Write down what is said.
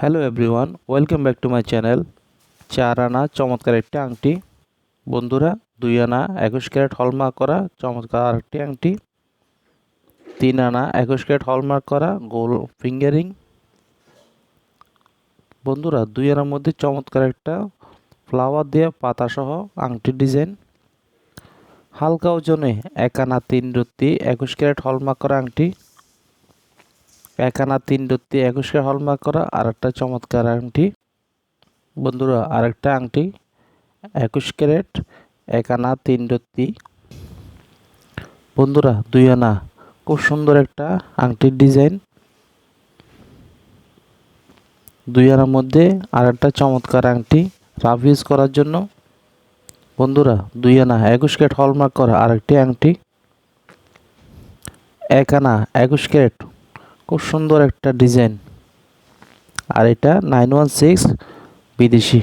Hello everyone welcome back to my channel চার আনা চমৎকার একটি আংটি। বন্ধুরা, দুই আনা একুশ ক্যারেট হলমার্ক করা চমৎকার আরেকটি আংটি। তিন আনা একুশ ক্যারেট হলমার্ক করা গোল ফিঙ্গারিং। বন্ধুরা, দুই আনার মধ্যে চমৎকার একটা ফ্লাওয়ার দিয়ে পাতাসহ আংটির ডিজাইন। হালকা ওজনে এক আনা তিন রত্তি একুশ ক্যারেট হলমার্ক করা আংটি। এক আনা তিন রত্তি একুশ ক্যারেট হলমার্ক করা আর একটা চমৎকার আংটি। বন্ধুরা, আরেকটা আংটি একুশ ক্যারেট এক আনা তিন রত্তি বন্ধুরা, দুই আনা, খুব সুন্দর একটা আংটির ডিজাইন। দুই আনার মধ্যে আর একটা চমৎকার আংটি, রাফ ইউজ করার জন্য। বন্ধুরা, দুই আনা একুশ ক্যারেট হলমার্ক করা আরেকটি আংটি। এক আনা একুশ ক্যারেট খুব সুন্দর একটা ডিজাইন। আর এটা নাইন ওয়ান সিক্স বিদেশি।